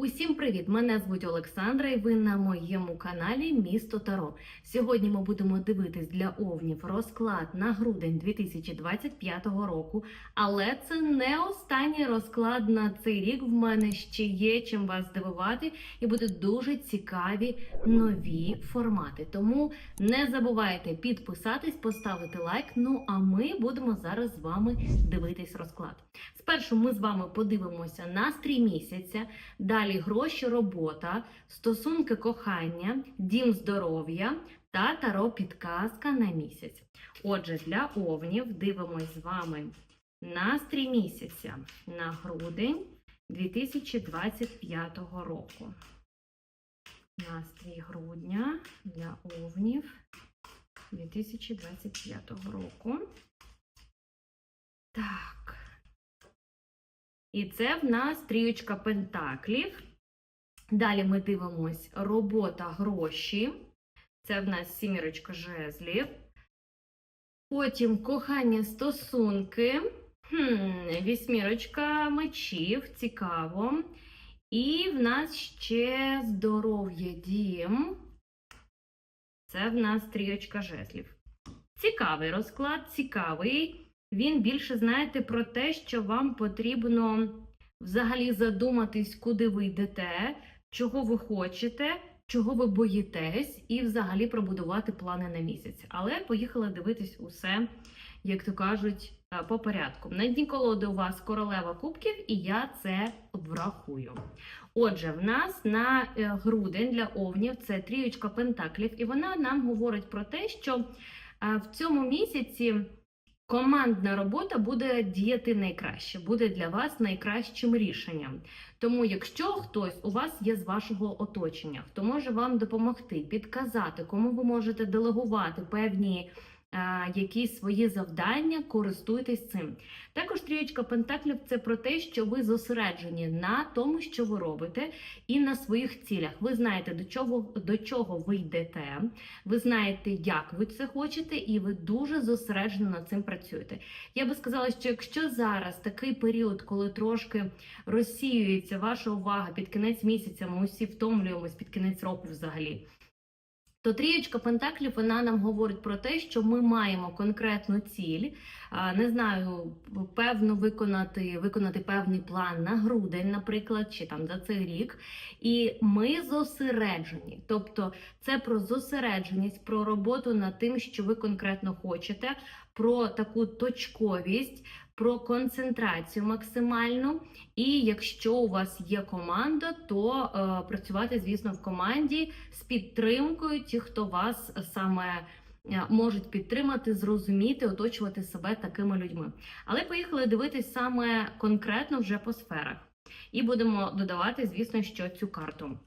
Усім привіт! Мене звуть Олександра, і ви на моєму каналі Місто Таро. Сьогодні ми будемо дивитись для овнів розклад на грудень 2025 року. Але це не останній розклад на цей рік. В мене ще є чим вас здивувати, і будуть дуже цікаві нові формати. Тому не забувайте підписатись, поставити лайк. Ну а ми будемо зараз з вами дивитись розклад. Спершу ми з вами подивимося настрій місяця. Далі гроші, робота, стосунки кохання, дім здоров'я та таро підказка на місяць. Отже, для овнів дивимось з вами настрій місяця на грудень 2025 року. Настрій грудня для овнів 2025 року. Так. І це в нас трієчка пентаклів. Далі ми дивимось робота гроші. Це в нас сімірочка жезлів. Потім кохання стосунки. Хм, вісьмірочка мечів, цікаво. І в нас ще здоров'я дім. Це в нас трієчка жезлів. Цікавий розклад, цікавий. Він більше знаєте про те, що вам потрібно взагалі задуматись, куди ви йдете, чого ви хочете, чого ви боїтесь, і взагалі пробудувати плани на місяць. Але поїхали дивитись усе, як то кажуть, е, по порядку. На дні колоди у вас королева кубків, і я це врахую. Отже, в нас на е, грудень для овнів це трієчка пентаклів, і вона нам говорить про те, що е, в цьому місяці. Командна робота буде діяти найкраще, буде для вас найкращим рішенням. Тому, якщо хтось у вас є з вашого оточення, хто може вам допомогти, підказати, кому ви можете делегувати певні якісь свої завдання, користуйтесь цим. Також трієчка пентаклів це про те, що ви зосереджені на тому, що ви робите, і на своїх цілях. Ви знаєте, до чого, до чого ви йдете, ви знаєте, як ви це хочете, і ви дуже зосереджено над цим працюєте. Я би сказала, що якщо зараз такий період, коли трошки розсіюється ваша увага під кінець місяця, ми усі втомлюємось під кінець року взагалі. То трієчка пентаклів вона нам говорить про те, що ми маємо конкретну ціль, не знаю, певно виконати, виконати певний план на грудень, наприклад, чи там за цей рік. І ми зосереджені. Тобто це про зосередженість, про роботу над тим, що ви конкретно хочете, про таку точковість, про концентрацію максимальну. І якщо у вас є команда, то е, працювати, звісно, в команді з підтримкою, ті, хто вас саме е, можуть підтримати, зрозуміти, оточувати себе такими людьми. Але поїхали дивитись саме конкретно вже по сферах. І будемо додавати, звісно, що цю карту.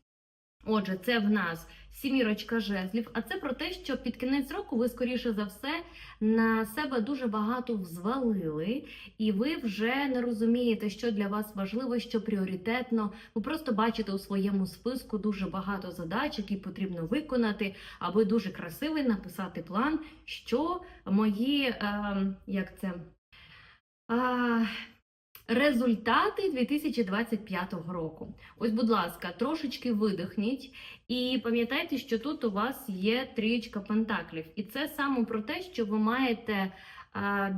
Отже, це в нас сімірочка жезлів, а це про те, що під кінець року ви, скоріше за все, на себе дуже багато взвалили, і ви вже не розумієте, що для вас важливо, що пріоритетно. Ви просто бачите у своєму списку дуже багато задач, які потрібно виконати, а ви дуже красивий написати план, що мої, е, як це. Е, Результати 2025 року. Ось, будь ласка, трошечки видихніть і пам'ятайте, що тут у вас є трієчка пентаклів. І це саме про те, що ви маєте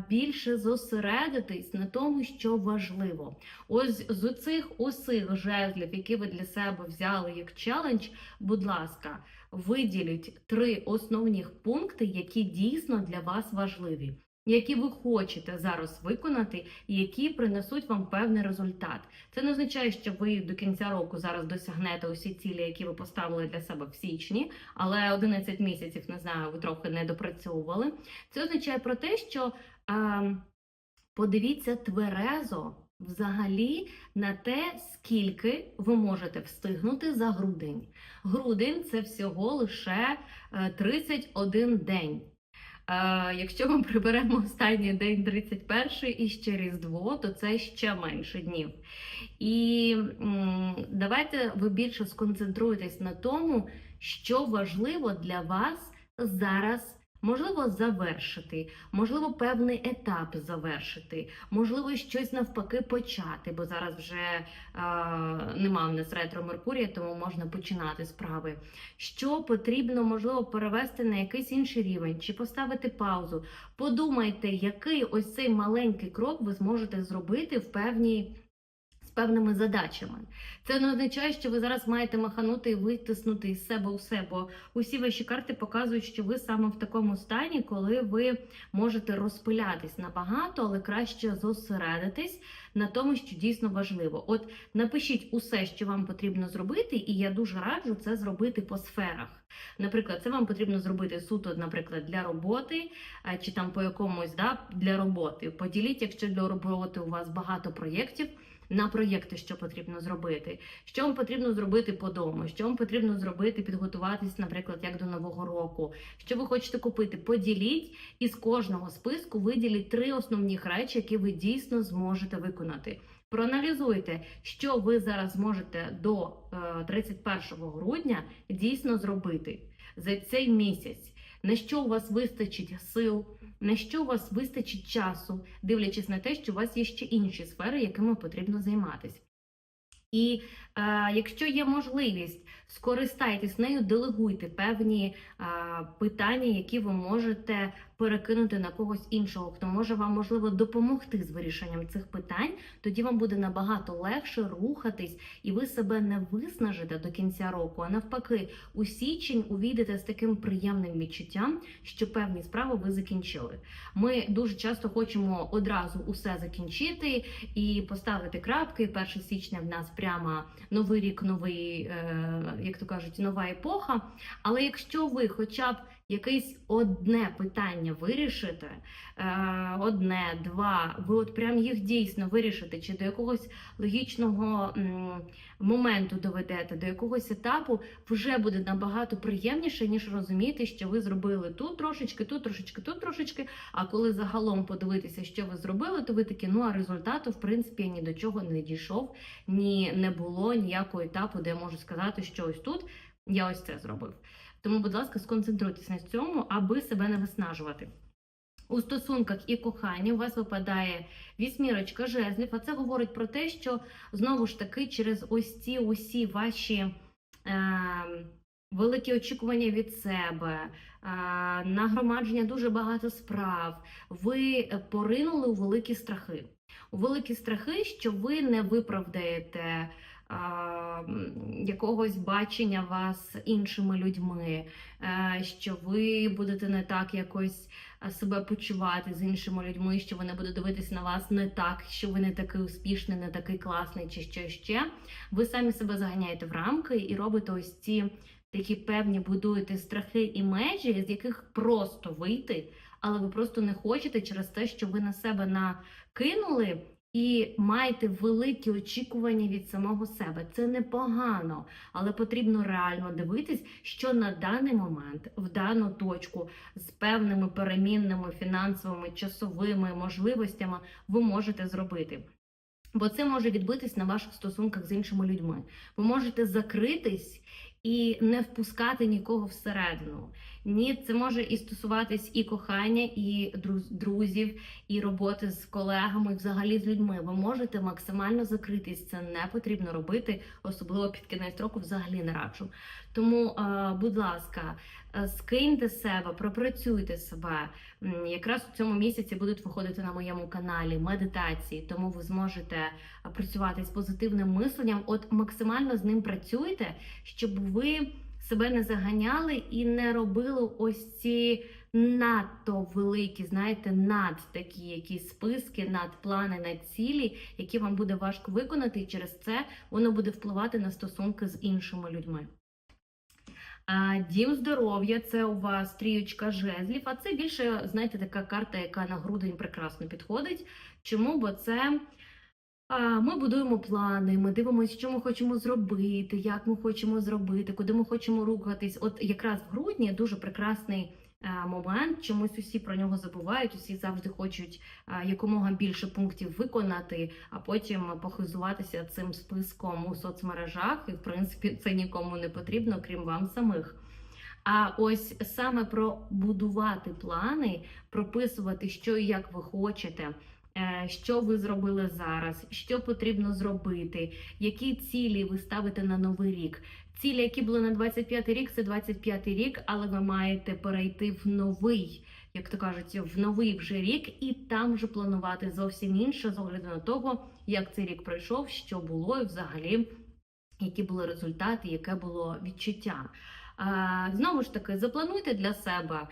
більше зосередитись на тому, що важливо. Ось з цих усіх жезлів, які ви для себе взяли як челендж, будь ласка, виділіть три основних пункти, які дійсно для вас важливі які ви хочете зараз виконати, які принесуть вам певний результат. Це не означає, що ви до кінця року зараз досягнете усі цілі, які ви поставили для себе в січні, але 11 місяців не знаю, ви трохи не допрацьовували. Це означає про те, що е, подивіться тверезо. Взагалі на те, скільки ви можете встигнути за грудень. Грудень це всього лише е, 31 день. Якщо ми приберемо останній день 31 і ще Різдво, то це ще менше днів. І давайте ви більше сконцентруєтесь на тому, що важливо для вас зараз можливо, завершити, можливо, певний етап завершити, можливо, щось навпаки почати, бо зараз вже е, нема в нас ретро Меркурія, тому можна починати справи. Що потрібно, можливо, перевести на якийсь інший рівень чи поставити паузу. Подумайте, який ось цей маленький крок ви зможете зробити в певній. Певними задачами. Це не означає, що ви зараз маєте маханути і витиснути із себе усе, бо усі ваші карти показують, що ви саме в такому стані, коли ви можете розпилятись набагато, але краще зосередитись на тому, що дійсно важливо. От напишіть усе, що вам потрібно зробити, і я дуже раджу це зробити по сферах. Наприклад, це вам потрібно зробити суто, наприклад, для роботи чи там по якомусь да, для роботи. Поділіть, якщо для роботи у вас багато проєктів. На проєкти, що потрібно зробити, що вам потрібно зробити по дому, що вам потрібно зробити, підготуватись, наприклад, як до нового року, що ви хочете купити. Поділіть і з кожного списку виділіть три основні речі, які ви дійсно зможете виконати. Проаналізуйте, що ви зараз зможете до е, 31 грудня дійсно зробити за цей місяць. На що у вас вистачить сил, на що у вас вистачить часу, дивлячись на те, що у вас є ще інші сфери, якими потрібно займатися. І е, якщо є можливість, скористайтесь нею, делегуйте певні е, питання, які ви можете перекинути на когось іншого, хто може вам можливо допомогти з вирішенням цих питань. Тоді вам буде набагато легше рухатись, і ви себе не виснажите до кінця року. А навпаки, у січень увійдете з таким приємним відчуттям, що певні справи ви закінчили. Ми дуже часто хочемо одразу усе закінчити і поставити крапки. 1 січня в нас прямо новий рік, новий, е, як то кажуть, нова епоха. Але якщо ви хоча б якесь одне питання вирішите, е, одне, два, ви от прям їх дійсно вирішите, чи до якогось логічного моменту доведете, до якогось етапу, вже буде набагато приємніше, ніж розуміти, що ви зробили тут трошечки, тут трошечки, тут трошечки. А коли загалом подивитися, що ви зробили, то ви такі, ну а результату, в принципі, ні до чого не дійшов, ні не було ніякого етапу, де я можу сказати, що ось тут я ось це зробив. Тому, будь ласка, сконцентруйтесь на цьому, аби себе не виснажувати. У стосунках і коханні у вас випадає вісьмірочка жезлів, а це говорить про те, що знову ж таки через ось ці усі ваші е, великі очікування від себе, е, нагромадження дуже багато справ, ви поринули у великі страхи. У великі страхи, що ви не виправдаєте а, якогось бачення вас іншими людьми, е, що ви будете не так якось себе почувати з іншими людьми, що вони будуть дивитися на вас не так, що ви не такий успішний, не такий класний, чи що ще. Ви самі себе заганяєте в рамки і робите ось ці такі певні будуєте страхи і межі, з яких просто вийти, але ви просто не хочете через те, що ви на себе накинули. І маєте великі очікування від самого себе. Це непогано, але потрібно реально дивитись, що на даний момент, в дану точку, з певними перемінними фінансовими часовими можливостями ви можете зробити. Бо це може відбитись на ваших стосунках з іншими людьми. Ви можете закритись і не впускати нікого всередину. Ні, це може і стосуватись і кохання, і друзів, і роботи з колегами, взагалі з людьми. Ви можете максимально закритись. Це не потрібно робити, особливо під кінець року взагалі не раджу. Тому, е, будь ласка, е, скиньте себе, пропрацюйте себе. Якраз у цьому місяці будуть виходити на моєму каналі медитації, тому ви зможете е, працювати з позитивним мисленням. От максимально з ним працюйте, щоб ви себе не заганяли і не робили ось ці надто великі, знаєте, над такі якісь списки, над плани, над цілі, які вам буде важко виконати, і через це воно буде впливати на стосунки з іншими людьми. Дім здоров'я це у вас трієчка жезлів, а це більше, знаєте, така карта, яка на грудень прекрасно підходить. Чому? Бо це ми будуємо плани, ми дивимося, що ми хочемо зробити, як ми хочемо зробити, куди ми хочемо рухатись. От якраз в грудні дуже прекрасний е, момент. Чомусь усі про нього забувають, усі завжди хочуть е, якомога більше пунктів виконати, а потім похизуватися цим списком у соцмережах. І в принципі це нікому не потрібно, крім вам самих. А ось саме про будувати плани, прописувати, що і як ви хочете. Е, Що ви зробили зараз, що потрібно зробити, які цілі ви ставите на новий рік? Цілі, які були на 25 рік, це 25 рік, але ви маєте перейти в новий, як то кажуть, в новий вже рік, і там вже планувати зовсім інше з огляду на того, як цей рік пройшов, що було, і взагалі які були результати, яке було відчуття. Знову ж таки, заплануйте для себе.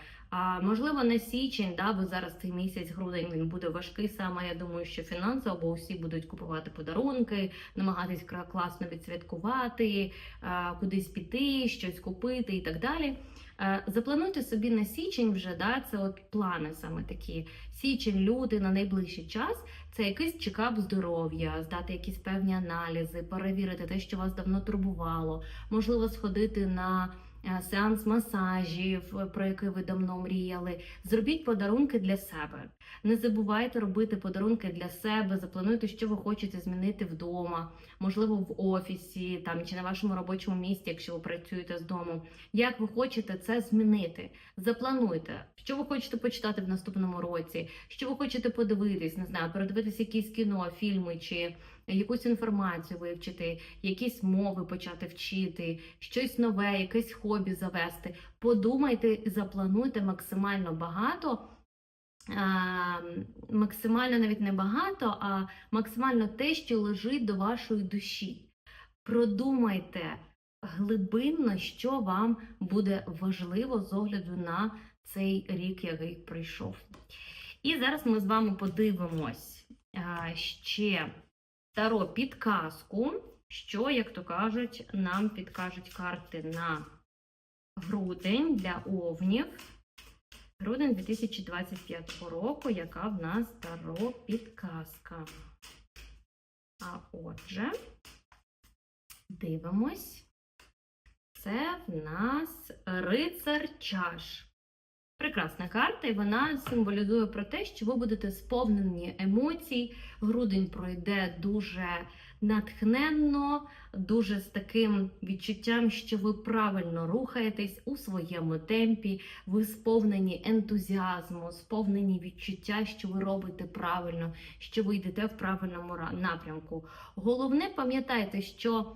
Можливо, на січень, да, ви зараз цей місяць, грудень, він буде важкий саме. Я думаю, що фінансово, бо усі будуть купувати подарунки, намагатись класно відсвяткувати, кудись піти, щось купити і так далі. Заплануйте собі на січень вже, да, це от плани саме такі. Січень, лютий на найближчий час це якийсь чекап здоров'я, здати якісь певні аналізи, перевірити те, що вас давно турбувало, можливо, сходити на сеанс масажів, е, про який ви давно мріяли. Зробіть подарунки для себе. Не забувайте робити подарунки для себе, заплануйте, що ви хочете змінити вдома, можливо, в офісі там чи на вашому робочому місці, якщо ви працюєте з дому. Як ви хочете це змінити? Заплануйте, що ви хочете почитати в наступному році, що ви хочете подивитись, не знаю, передивитись якісь кіно, фільми чи якусь інформацію вивчити, якісь мови почати вчити, щось нове, якесь хобі завести. Подумайте заплануйте максимально багато. а, Максимально навіть не багато, а максимально те, що лежить до вашої душі. Продумайте глибинно, що вам буде важливо з огляду на цей рік, який прийшов. І зараз ми з вами подивимось а, ще таро підказку, що, як то кажуть, нам підкажуть карти на грудень для овнів. Грудень 2025 року, яка в нас таро підказка. А отже, дивимось. Це в нас рицар чаш. Прекрасна карта, і вона символізує про те, що ви будете сповнені емоцій. Грудень пройде дуже натхненно, дуже з таким відчуттям, що ви правильно рухаєтесь у своєму темпі, ви сповнені ентузіазму, сповнені відчуття, що ви робите правильно, що ви йдете в правильному напрямку. Головне, пам'ятайте, що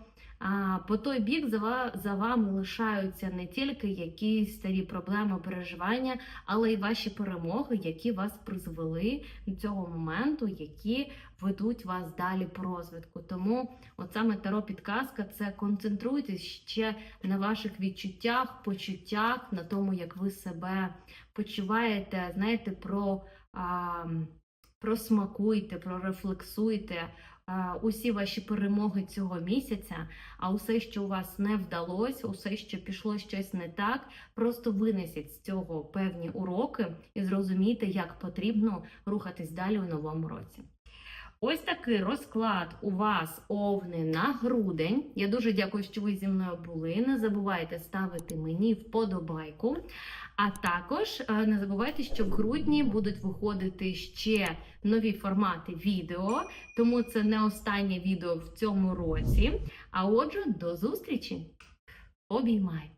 по той бік за, вами лишаються не тільки якісь старі проблеми, переживання, але й ваші перемоги, які вас призвели до цього моменту, які ведуть вас далі по розвитку. Тому, от саме таро підказка це концентруйтесь ще на ваших відчуттях, почуттях, на тому, як ви себе почуваєте. Знаєте, про. А, Просмакуйте, прорефлексуйте усі ваші перемоги цього місяця, а усе, що у вас не вдалося, усе, що пішло щось не так, просто винесіть з цього певні уроки і зрозумійте, як потрібно рухатись далі у новому році. Ось такий розклад у вас овни на грудень. Я дуже дякую, що ви зі мною були. Не забувайте ставити мені вподобайку. А також е, не забувайте, що в грудні будуть виходити ще нові формати відео, тому це не останнє відео в цьому році. А отже, до зустрічі! Обіймаю!